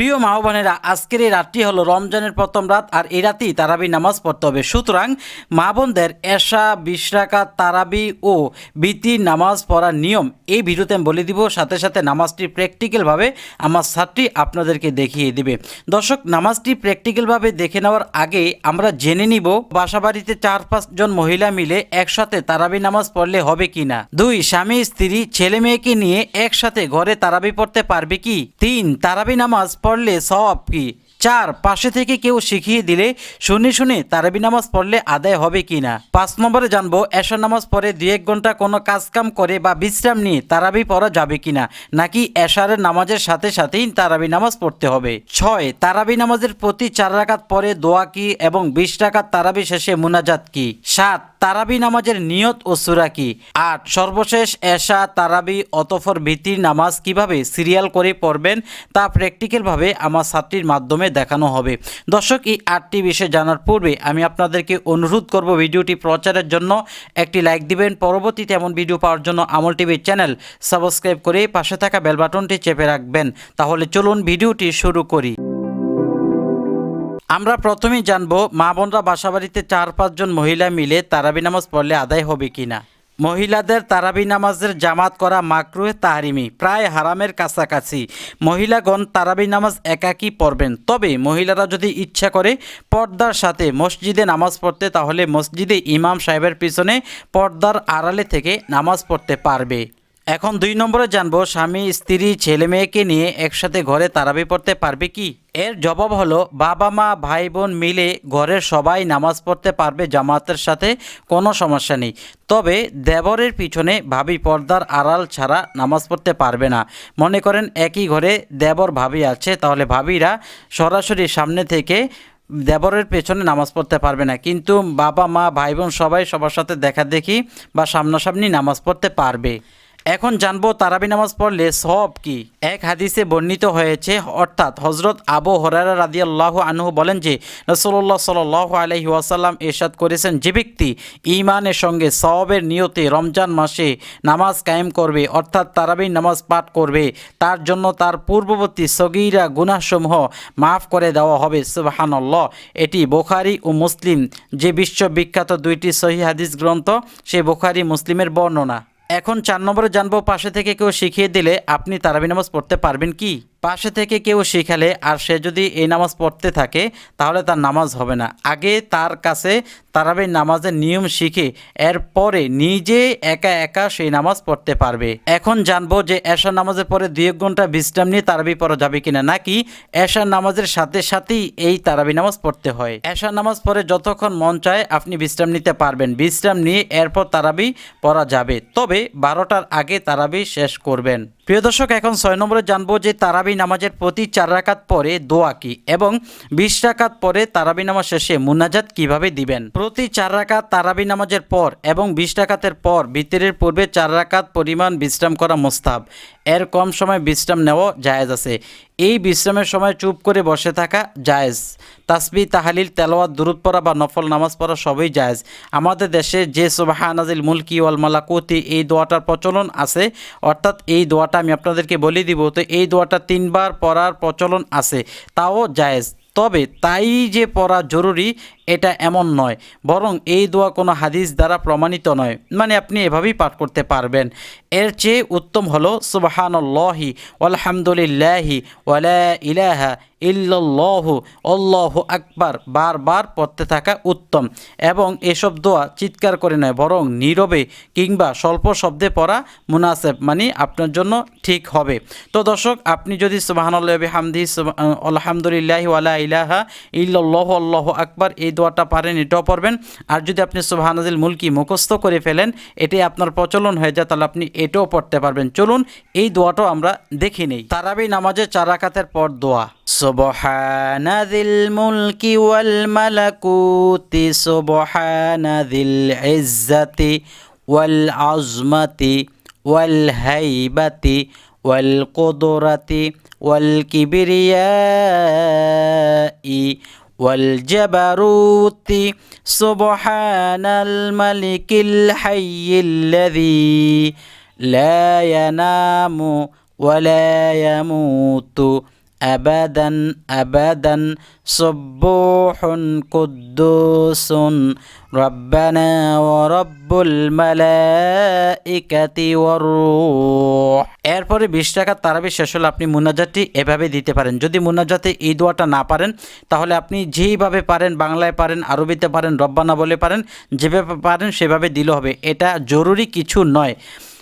প্রিয় মা আজকের এই রাতটি হলো রমজানের প্রথম রাত আর এই রাতেই তারাবি নামাজ পড়তে হবে। সুতরাং মা বোনদের এশা বিশ রাকাত তারাবি ও বিতি নামাজ পড়ার নিয়ম এই ভিডিওতে আমি বলে দিব। সাথে সাথে নামাজটি প্র্যাকটিক্যালভাবে আমার ছাত্রী আপনাদেরকে দেখিয়ে দিবে। দর্শক, নামাজটি প্র্যাকটিক্যালভাবে দেখে নেওয়ার আগে আমরা জেনে নিব বাসাবাড়িতে চার পাঁচজন মহিলা মিলে একসাথে তারাবি নামাজ পড়লে হবে কি না। দুই, স্বামী, স্ত্রী, ছেলে মেয়েকে নিয়ে একসাথে ঘরে তারাবি পড়তে পারবে কি? তিন, তারাবি নামাজ পড়লে সওয়াব কি চার, পাশে থেকে কেউ শিখিয়ে দিলে শুনে শুনে তারাবি নামাজ পড়লে আদায় হবে কি না পাঁচ নম্বরে জানব, এশার নামাজ পড়ে দু এক ঘণ্টা কোনো কাজকাম করে বা বিশ্রাম নিয়ে তারাবি পড়া যাবে কিনা? নাকি এশারের নামাজের সাথে সাথেই তারাবি নামাজ পড়তে হবে? ছয়, তারাবি নামাজের প্রতি চার রাকাত পরে দোয়া কি এবং বিশ রাকাত তারাবি শেষে মুনাজাত কি? সাত, তারাবি নামাজের নিয়ত ও সুরা কি? আট, সর্বশেষ এশা, তারাবি অতফর ভীতির নামাজ কীভাবে সিরিয়াল করে পড়বেন তা প্র্যাকটিক্যালভাবে আমার ছাত্রীর মাধ্যমে দেখানো হবে। দর্শক, এই আটটি বিষয় জানার পূর্বে আমি আপনাদেরকে অনুরোধ করব ভিডিওটি প্রচারের জন্য একটি লাইক দিবেন। পরবর্তীতে এমন ভিডিও পাওয়ার জন্য আমল টিভির চ্যানেল সাবস্ক্রাইব করে পাশে থাকা বেল বাটনটি চেপে রাখবেন। তাহলে চলুন ভিডিওটি শুরু করি। আমরা প্রথমেই জানব, মা বোনরা বাসাবাড়িতে চার পাঁচজন মহিলা মিলে তারাবি নামাজ পড়লে আদায় হবে কিনা। মহিলাদের তারাবি নামাজের জামাত করা মাকরুহে তাহারিমি, প্রায় হারামের কাছাকাছি। মহিলাগণ তারাবি নামাজ একাকি পড়বেন। তবে মহিলারা যদি ইচ্ছা করে পর্দার সাথে মসজিদে নামাজ পড়তে, তাহলে মসজিদে ইমাম সাহেবের পিছনে পর্দার আড়ালে থেকে নামাজ পড়তে পারবে। এখন দুই নম্বরে জানব, স্বামী, স্ত্রী, ছেলে মেয়েকে নিয়ে একসাথে ঘরে তারাবি পড়তে পারবে কি? এর জবাব হলো, বাবা, মা, ভাই, বোন মিলে ঘরের সবাই নামাজ পড়তে পারবে জামাতের সাথে, কোনো সমস্যা নেই। তবে দেবরের পিছনে ভাবি পর্দার আড়াল ছাড়া নামাজ পড়তে পারবে না। মনে করেন একই ঘরে দেবর ভাবি আছে, তাহলে ভাবিরা সরাসরি সামনে থেকে দেবরের পেছনে নামাজ পড়তে পারবে না। কিন্তু বাবা, মা, ভাই, বোন সবাই সবার সাথে দেখা দেখি বা সামনাসামনি নামাজ পড়তে পারবে। এখন জানব তারাবি নামাজ পড়লে সব কি? এক হাদিসে বর্ণিত হয়েছে, অর্থাৎ হজরত আবু হরারা রাদি আল্লাহ আনহু বলেন যে রসল্লাহ সাল আলহি ওয়াসাল্লাম এরশাদ করেছেন, যে ব্যক্তি ইমানের সঙ্গে সবের নিয়তে রমজান মাসে নামাজ কায়েম করবে, অর্থাৎ তারাবি নামাজ পাঠ করবে, তার জন্য তার পূর্ববর্তী সগিরা গুনাসমূহ মাফ করে দেওয়া হবে, সুবাহানল্লাহ। এটি বোখারি ও মুসলিম, যে বিশ্ববিখ্যাত দুইটি সহি হাদিস গ্রন্থ, সে বোখারি মুসলিমের বর্ণনা। এখন চার নম্বরে জানব, পাশে থেকে কেউ শিখিয়ে দিলে আপনি তারাবি নামাজ পড়তে পারবেন কি? পাশে থেকে কেউ শিখালে আর সে যদি এই নামাজ পড়তে থাকে, তাহলে তার নামাজ হবে না। আগে তার কাছে তারাবি নামাজের নিয়ম শিখে, এরপরে নিজে একা একা সেই নামাজ পড়তে পারবে। এখন জানব যে এশার নামাজের পরে দুই এক ঘণ্টা বিশ্রাম নিয়ে তারাবি পড়া যাবে কিনা, নাকি এশার নামাজের সাথে সাথেই এই তারাবি নামাজ পড়তে হয়। এশার নামাজ পরে যতক্ষণ মন চায় আপনি বিশ্রাম নিতে পারবেন। বিশ্রাম নিয়ে এরপর তারাবি পড়া যাবে। তবে বারোটার আগে তারাবি শেষ করবেন। প্রিয় দর্শক, এখন ছয় নম্বরে জানব যে তারাবি নামাজের প্রতি চার রাকাত পরে দোয়া কি এবং বিশ রাকাত পরে তারাবি নামাজ শেষে মুনাজাত কীভাবে দিবেন? প্রতি চার রাকাত তারাবি নামাজের পর এবং বিশ রাকাতের পর ভিতরের পূর্বে চার রাকাত পরিমাণ বিশ্রাম করা মোস্তাব এর কম সময় বিশ্রাম নেওয়া জায়েজ আছে। এই বিশ্রামের সময় চুপ করে বসে থাকা জায়েজ। তাসবি তাহালিল, তেলাওয়াত দূরত পড়া বা নফল নামাজ পড়া সবই জায়েজ। আমাদের দেশে যে সোবাহানাজিল মুলকি ওয়াল মালাকুতি এই দোয়াটার প্রচলন আছে। অর্থাৎ এই দোয়াটা আমি আপনাদেরকে বলে দিব, তো এই দোয়াটা তিনবার পড়ার প্রচলন আছে, তাও জায়েজ। তবে তাই যে পড়া জরুরি এটা এমন নয়, বরং এই দোয়া কোনো হাদিস দ্বারা প্রমাণিত নয়। মানে আপনি এভাবেই পাঠ করতে পারবেন। এর চেয়ে উত্তম হলো, সুবাহানল্লাহি আলহামদুলিল্লাহি ওয়ালা ইলাহা ইল্লাল্লাহ, আল্লাহ আকবার, বারবার পড়তে থাকা উত্তম। এবং এসব দোয়া চিৎকার করে নয়, বরং নীরবে কিংবা স্বল্প শব্দে পড়া মুনাসেব মানে আপনার জন্য ঠিক হবে। তো দর্শক, আপনি যদি সুবাহান্লাহ হামদি আলহামদুলিল্লাহ ওয়ালা ইলাহা ইল্লাল্লাহ, আল্লাহ আকবার এই দোয়াটা পারেন এটাও পড়বেন আর যদি আপনি সুবাহানাজিল মুলকি মুখস্থ করে ফেলেন এটাই আপনার প্রচলন হয়ে যায় তাহলে আপনি এটাও পড়তে পারবেন চলুন এই দোয়াটাও আমরা দেখি নেই তারাবি নামাজে চার রাকাতের পর দোয়া سبحان ذي الملك والملكوت سبحان ذي العزة والعظمة والهيبة والقدرة والكبرياء والجبروت سبحان الملك الحي الذي لا ينام ولا يموت. আবাদান আবাদান সব্বুহুন কুদ্দুসুন। রব্বানা ওয়া রব্বুল মালাইকাতি ওয়ার রূহ। এরপরে বিশ টাকা তারাবি শেষ হলে আপনি মুনাজাতটি এভাবে দিতে পারেন। যদি মুনাজাতে এই দোয়াটা না পারেন, তাহলে আপনি যেইভাবে পারেন, বাংলায় পারেন, আরবিতে পারেন, রব্বানা বলে পারেন, যেভাবে পারেন সেভাবে দিলে হবে। এটা জরুরি কিছু নয়।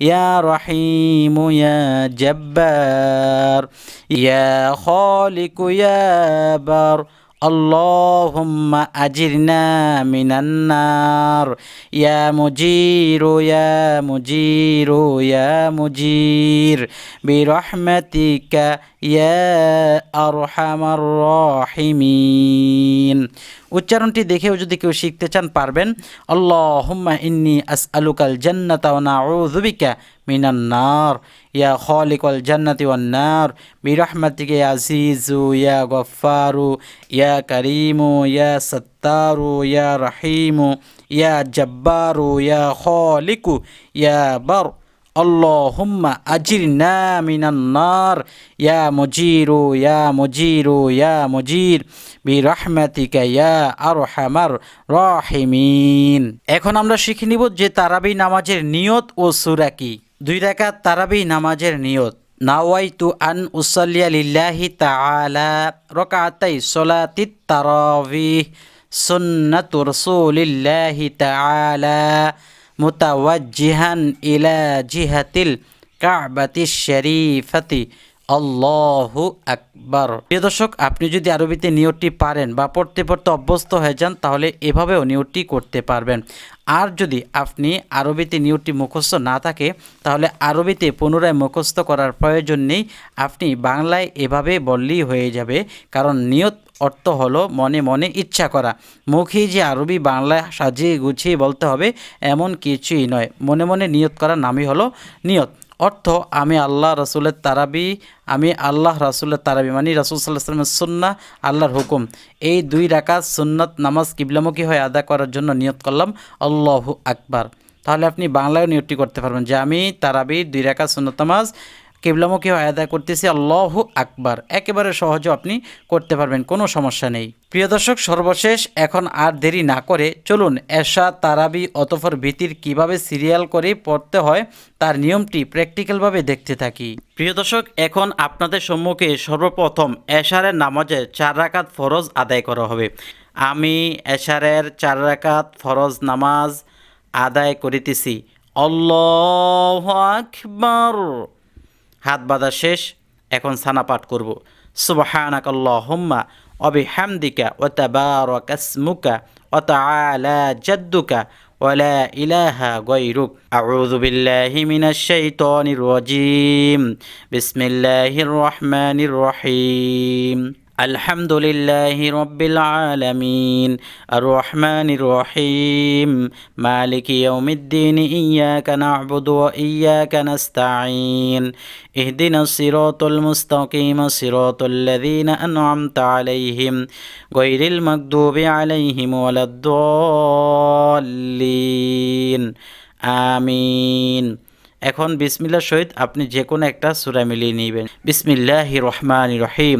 يا رحيم يا جبار. يا خالق يا بر. اللهم أجرنا من النار يا مجير يا مجير يا مجير برحمتك يا أرحم الراحمين উচ্চারণটি দেখেও যদি কেউ শিখতে চান পারবেন আল্লাহুম্মা ইন্নি আসআলুকাল জান্নাতা ওয়া নাউযু বিকা মিনান নার ইয়া খালিকাল জান্নাতি ওয়ান নার বিরহমাতিকা ইয়া আজিজু ইয়া গফফারু ইয়া কারীমু ইয়া সাত্তারু ইয়া রহিমু ইয়া জব্বারু ইয়া খালিকু ইয়া বার اللهم أجرنا من النار يا مجير يا مجير يا مجير বিরহমাতিকা ইয়া আরহামার রাহিমিন এখন আমরা শিখে নিব যে তারাবি নামাজের নিয়ত ও সূরা কি দুই রাকাত তারাবি নামাজের নিয়ত নাওয়াইতু আন উসাল্লিয়া লিল্লাহি তাআলা রাকাতাই সলাতিত তারাবিহ সুন্নাতু রাসূলিল্লাহি তাআলা মুতাওয়াজ্জিহান ইলা জিহাতিল কাবাতিশ শরীফাতি আল্লাহু আকবার। প্রিয় দর্শক, আপনি যদি আরবিতে নিয়তটি পারেন বা পড়তে পড়তে অভ্যস্ত হয়ে যান, তাহলে এভাবেও নিয়তটি করতে পারবেন। আর যদি আপনি আরবিতে নিয়তটি মুখস্থ না থাকে, তাহলে আরবিতে পুনরায় মুখস্থ করার প্রয়োজন নেই। আপনি বাংলায় এভাবে বললেই হয়ে যাবে, কারণ নিয়ত অর্থ হলো মনে মনে ইচ্ছা করা। মুখে যে আরবি বাংলায় সাজিয়ে গুছিয়ে বলতে হবে, এমন কিছুই নয়। মনে মনে নিয়ত করার নামই হলো নিয়ত। অর্থ আমি আল্লাহ রসুলের তারাবি, আমি আল্লাহ রসুলের তারাবি মানে রসুল সাল্লাহামের সুন্না আল্লাহর হুকুম। এই দুই রাকাত সুন্নত নামাজ কিবলামুখী হয়ে আদা করার জন্য নিয়ত করলাম। আল্লাহু আকবার। তাহলে আপনি বাংলায় নিয়তটি করতে পারবেন যে আমি তারাবি, দুই রাকাত সুন্নত নামাজ কিবলামুখী হয়ে আদায় করতেছি, আল্লাহু আকবার। একেবারে সহজে আপনি করতে পারবেন, কোনো সমস্যা নেই। প্রিয় দর্শক, সর্বশেষ এখন আর দেরি না করে চলুন এশা, তারাবি অতফর ভীতির কীভাবে সিরিয়াল করে পড়তে হয় তার নিয়মটি প্র্যাকটিক্যালভাবে দেখতে থাকি। প্রিয় দর্শক, এখন আপনাদের সম্মুখে সর্বপ্রথম এশারের নামাজে চার রাকাত ফরজ আদায় করা হবে। আমি এশারের চার রাকাত ফরজ নামাজ আদায় করিতেছি। আল্লাহ আকবার। হাত বাঁধা শেষ, এখন সানা পাঠ করব। সুবাহানাক আল্লাহম্মা অবি হামদিকা ওয়াতাবারক আসমুকা ওয়াতাআলা জাদ্দুকা ওয়ালা ইলাহা গৈরুক আউযু বিল্লাহি মিনাশ শাইতানির রাজিম। বিসমিল্লাহির রহমানির রহিম। الحمد لله رب العالمين الرحمن الرحيم مالك يوم الدين إياك نعبد وإياك نستعين اهدنا الصراط المستقيم صراط الذين أنعمت عليهم غير المغضوب عليهم ولا الضالين آمين এখন বিসমিল্লার সহিত আপনি যে কোনো একটা সুরা মিলিয়ে নেবেন বিসমিল্লাহ রহমান রহিম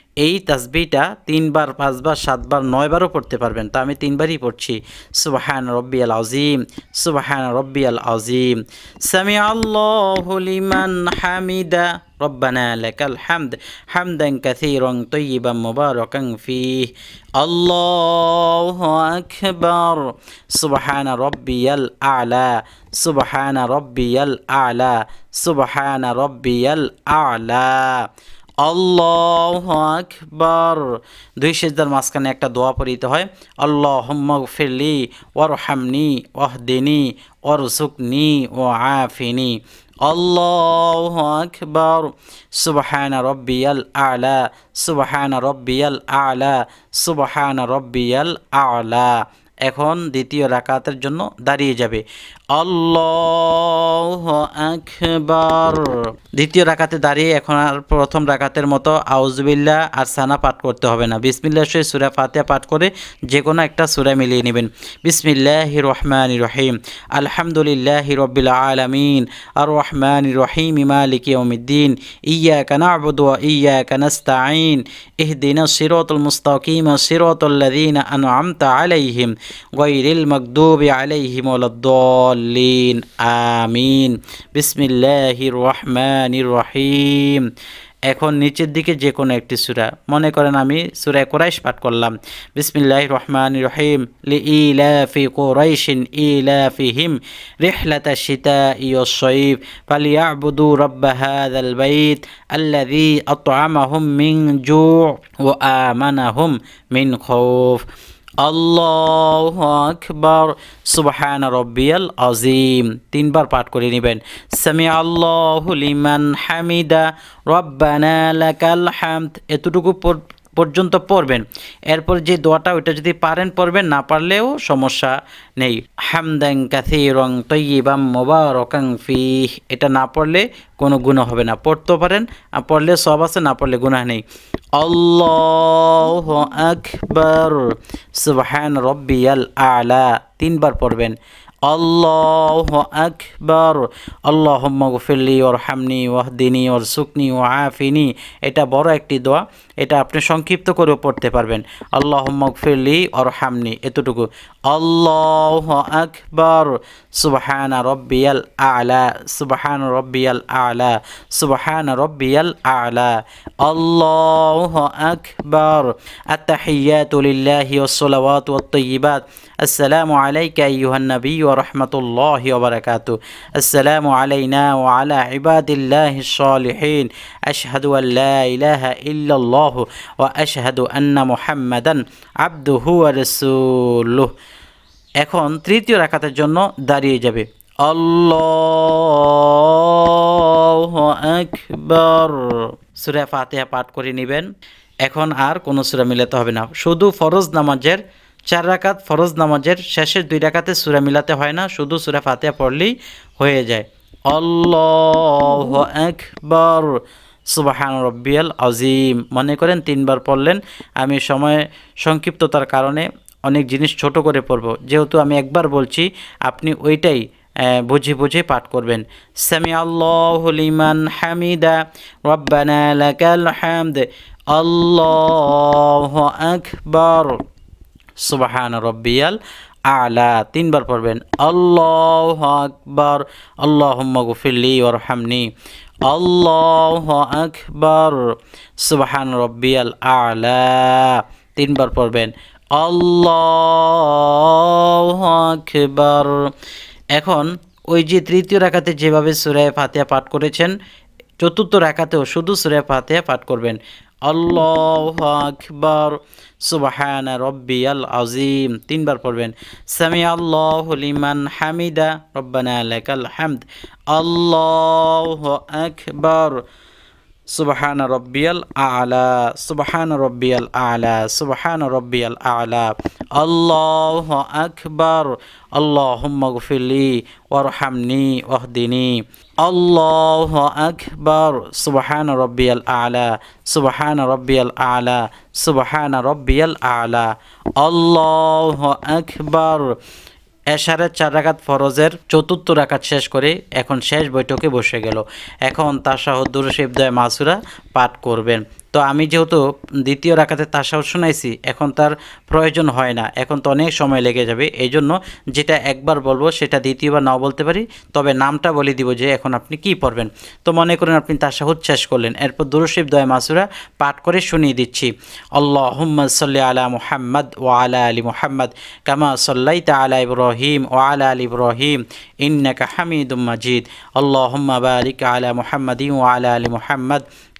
এই তাসবিটা তিনবার, পাঁচবার, সাতবার, নয়বারও পড়তে পারবেন। তো আমি তিনবারই পড়ছি। সুবাহান রব্বি আল আজিম সুবাহান রব্বি আল আজিম সামি লিমান হামিদা, রব্বানা লাকাল হামদ, হামদান কাসীরান তাইয়িবান মুবারাকান ফীহ। আল্লাহু আকবার। সুবহান রব্বিয়াল আ'লা, সুবহান রব্বিয়াল আ'লা, সুবহান রব্বিয়াল আ'লা। আল্লাহ আকবর। দুই সেজদার মাঝখানে একটা দোয়া পড়িতে হয় আল্লাহ ফিরলি ওর হামনি ওহ ওহদিনী ওর সুকনি ও আফিনি আল্লাহ আকবর। সুবহান রব্বিয়াল আলা, সুবহান রব্বিয়াল আলা, সুবহান রব্বিয়াল আলা। এখন দ্বিতীয় রাকাতের জন্য দাঁড়িয়ে যাবে। আল্লাহ আকবার। দ্বিতীয় রাকাতে দাঁড়িয়ে এখন আর প্রথম রাকাতের মতো আউজবিল্লা আর সানা পাঠ করতে হবে না। বিসমিল্লা সে সুরা ফাতিয়া পাঠ করে যে কোনো একটা সুরা মিলিয়ে নেবেন। বিসমিল্লাহ রহমান রহিম। আলহামদুলিল্লাহ রবিল আলমিন। আর রহমান রহিম। মালিক ইয়মিদ্দিন ইয়া কানাবুদ ইয়া কানাস্তাইন ইহদিনা সিরতুল মুস্তাকিম সিরতুল্লাযীন আনআমতা আলাইহিম। গায়রিল মাগদুবি আলাইহিম ওয়ালাদ-দাল্লিন আমিন। বিসমিল্লাহির রহমানির রহিম। এখন নিচের দিকে যে কোনো একটি সূরা। মনে করেন আমি সূরা কোরাইশ পাঠ করলাম। বিসমিল্লাহির রহমানির রহিম। লি ইলাফি কুরাইশিন ইলাফিহিম রিহলাতা শিতাই ওয়াস-সাইফ ফালিয়াবুদু রাব্ব হাযাল বাইত আল্লাযী আত'আমাহুম মিন জু' ওয়া আমানাহুম মিন খাউফ আল্লাহ আকবর। সুবহান রব্বিয়াল আজিম তিনবার পাঠ করে নেবেন। সামি আল্লাহ লিমান হামিদা। রব্বানা লাকাল হামদ। এতটুকু পর- পর্যন্ত পড়বেন। এরপর যে দোয়াটা, ওইটা যদি পারেন, পড়বেন। না পারলেও সমস্যা নেই। হামদাং কাথিরং তৈবাম মোবারকাং ফি এটা না পড়লে কোনো গুণ হবে না। পড়তেও পারেন পড়লে সব আছে, না পড়লে গুনাহ নেই। আল্লাহ আকবর। সুবহান রব্বিয়াল আলা। তিনবার পড়বেন। আল্লাহ আকবর। আল্লাহ গফিরলি ওর হামনি ওয়াহদিনী ওর সুকনি ও আফিনি। এটা বড় একটি দোয়া। এটা আপনি সংক্ষিপ্ত করেও পড়তে পারবেন আল্লাহ গফিরলি ওর হামনি এতটুকু আল্লাহ আকবর সুবহান রব্বিয়াল আলা সুবহান রব্বিয়াল আলা সুবহান রব্বিয়াল আলা আল্লাহ আকবর التحيات لله والصلوات والطيبات السلام عليك أيها النبي ورحمة الله وبركاته السلام علينا وعلى عباد الله الصالحين أشهد أن لا إله إلا الله وأشهد أن محمدا عبده ورسوله এখন তৃতীয় রাকাতের জন্য দাঁড়িয়ে যাবে আল্লাহ আকবর সুরা ফাতিহা পাঠ করে নেবেন এখন আর কোনো সুরা মিলাতে হবে না শুধু ফরজ নামাজের চার রাকাত ফরজ নামাজের শেষের দুই রাকাতে সুরা মিলাতে হয় না শুধু সুরা ফাতিহা পড়লেই হয়ে যায় আল্লাহ আকবর সুবাহান রব্বিয়াল আজিম মনে করেন তিনবার পড়লেন, আমি সময় সংক্ষিপ্ততার কারণে অনেক জিনিস ছোট করে পড়ব। যেহেতু আমি একবার বলছি, আপনি ওইটাই বুঝে বুঝে পাঠ করবেন। সামি আল্লাহ লিমান হামিদা, রব্বানা আল্লাহ আকবর। সুবাহান রব্বিয়াল আলা, তিনবার পড়বেন, আল্লাহ আকবর আল্লাহ গফিল্লি ওরহামনি আল্লাহ আকবর। সুবাহান রব্বিয়াল আলা। তিনবার পড়বেন। আল্লাহ আকবর। এখন ওই যে তৃতীয় রেখাতে যেভাবে সুরায় ফাতিয়া পাঠ করেছেন, চতুর্থ রেখাতেও শুধু সুরায় ফাতিয়া পাঠ করবেন। আল্লাহ আকবর। সুবাহান রব্বিয়াল আজিম তিনবার পড়বেন। সামি আল্লাহ লিমান হামিদা। রব্বানা লাকাল হামদ। আল্লাহ আকবর। সুবহান রব্বিয়াল আলা সুবহান রব্বিয়াল আলা সুবহান রব্বিয়াল আলা আল্লাহ আকবর আল্লাহুম্মা গফিরলি ওয়ারহামনি ওয়াহদিনি আল্লাহ আকবর সুবহান রব্বিয়াল আলা সুবহান রব্বিয়াল আলা সুবহান রব্বিয়াল আলা আল্লাহ আকবর এশারের চার রাকাত ফরজের চতুর্থ রাকাত শেষ করে এখন শেষ বৈঠকে বসে গেল। এখন তার দুরুশ ইবদায় মাসুরা পাঠ করবেন। তো আমি যেহেতু দ্বিতীয় রাখাতে তাসাও শোনাইছি, এখন তার প্রয়োজন হয় না। এখন তো অনেক সময় লেগে যাবে। এই জন্য যেটা একবার বলব, সেটা দ্বিতীয়বার নাও বলতে পারি। তবে নামটা বলে দিব যে এখন আপনি কি পড়বেন। তো মনে করেন আপনি তাসাহুদ শেষ করলেন। এরপর দুরশিব দয় মাসুরা পাঠ করে শুনিয়ে দিচ্ছি। আল্লাহ সাল্লি আলা মুহাম্মদ ও আলা আলী মুহাম্মদ কামা সাল্লাইতা আলা ইব্রাহিম ও আলা আলী ইব্রাহিম ইন্নাকা হামিদুম মাজিদ। আল্লাহুম্মা বারিক আলা মুহাম্মাদিন ওয়া আলা আলি মুহাম্মদ।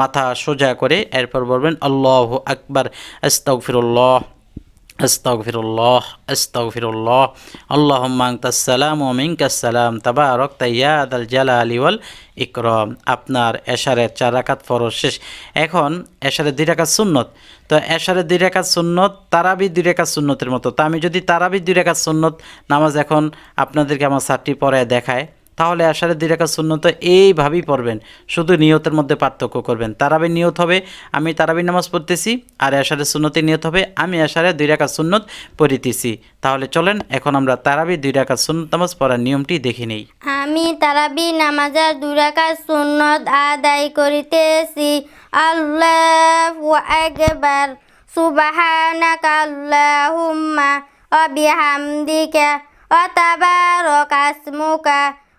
মাথা সোজা করে এরপর বলবেন, আল্লাহ আকবার, আস্তাগফিরুল্লাহ আস্তাগফিরুল্লাহ আস্তাগফিরুল্লাহ, আল্লাহুম্মা আনতাস সালাম ওয়া মিনকাস সালাম তাবারাকতা ইয়া দাল জালালি ওয়াল ইকরাম। আপনার এশারের চার রাকাত ফরজ শেষ। এখন এশারের দুই রাকাত সুন্নত। তো এশারের দুই রাকাত সুন্নত, তারাবি দুই সুন্নতের মতো। তো আমি যদি তারাবি দুই সুন্নত, নামাজ এখন আপনাদেরকে আমার সাতটি পরে দেখায়। তাহলে আশারের দুই রেখা শূন্যত এইভাবেই পড়বেন। শুধু নিয়তের মধ্যে পার্থক্য করবেন। তারাবি নিয়ত হবে, আমি তারাবি নামাজ পড়তেছি, আর আশারের শূন্যতে নিয়ত হবে, আমি আশারের দুই রেখা শূন্যত পড়িতেছি। তাহলে চলেন, এখন আমরা তারাবি দুই রেখা শূন্যত নামাজ পড়ার নিয়মটি দেখে নেই। আমি তারাবি নামাজের দুরাকাত সুন্নত আদায় করিতেছি। আল্লাহু আকবার, সুবহানাকা আল্লাহুম্মা, ওয়া বিহামদিকা, ওয়া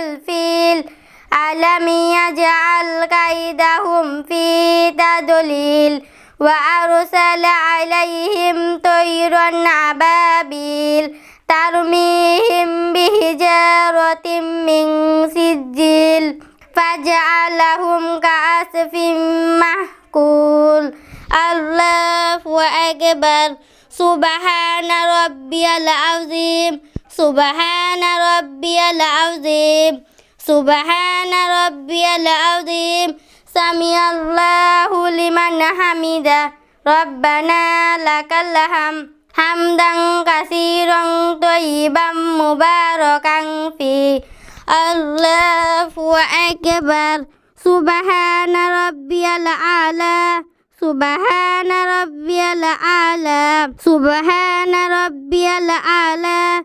الفيل. ألم يجعل كيدهم في تضليل وأرسل عليهم طيرا أبابيل. ترميهم بحجارة من سجيل. فجعلهم كعصف محكول الله أكبر. سبحان ربي العظيم. سبحان ربي العظيم. سبحان ربي العظيم. سمع الله لمن حمده. ربنا لك الحمد. حمدا كثيرا طيبا مباركا فيه. الله أكبر. سبحان ربي الأعلى. سبحان ربي الأعلى. سبحان ربي الأعلى.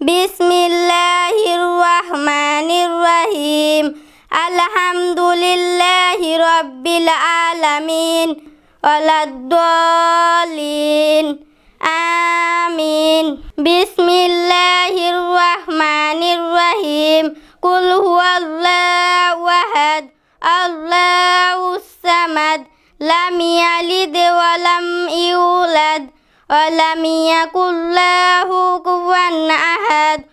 بسم الله الرحمن الرحيم الحمد لله رب العالمين ولا الضالين آمين بسم الله الرحمن الرحيم قل هو الله أحد الله الصمد لم يلد ولم يكن له كفوا أحد.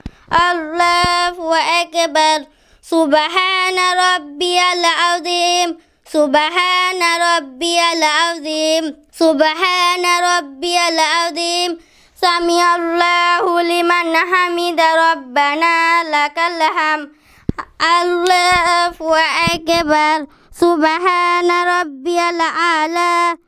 الله أكبر. سبحان ربي العظيم. سبحان ربي العظيم. سبحان ربي العظيم. سمع الله لمن حمد. ربنا لك الحمد. الله أكبر. سبحان ربي الأعلى.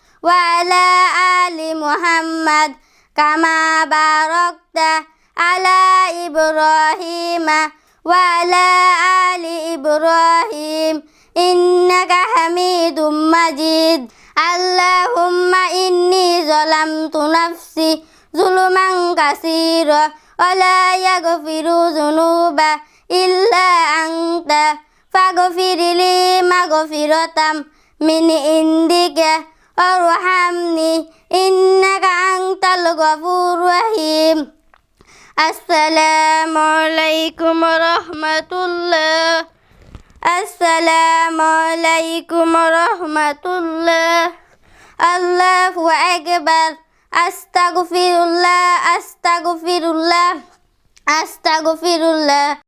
وعلى آل محمد كما باركت على إبراهيم وعلى آل إبراهيم. إنك حميد مجيد. اللهم إني ظلمت نفسي ظلما كثيرا ولا يغفر الذنوب إلا أنت. فاغفر لي مغفرة من عندك. وارحمني إنك أنت الغفور الرحيم السلام عليكم ورحمة الله السلام عليكم ورحمة الله الله أكبر أستغفر الله أستغفر الله أستغفر الله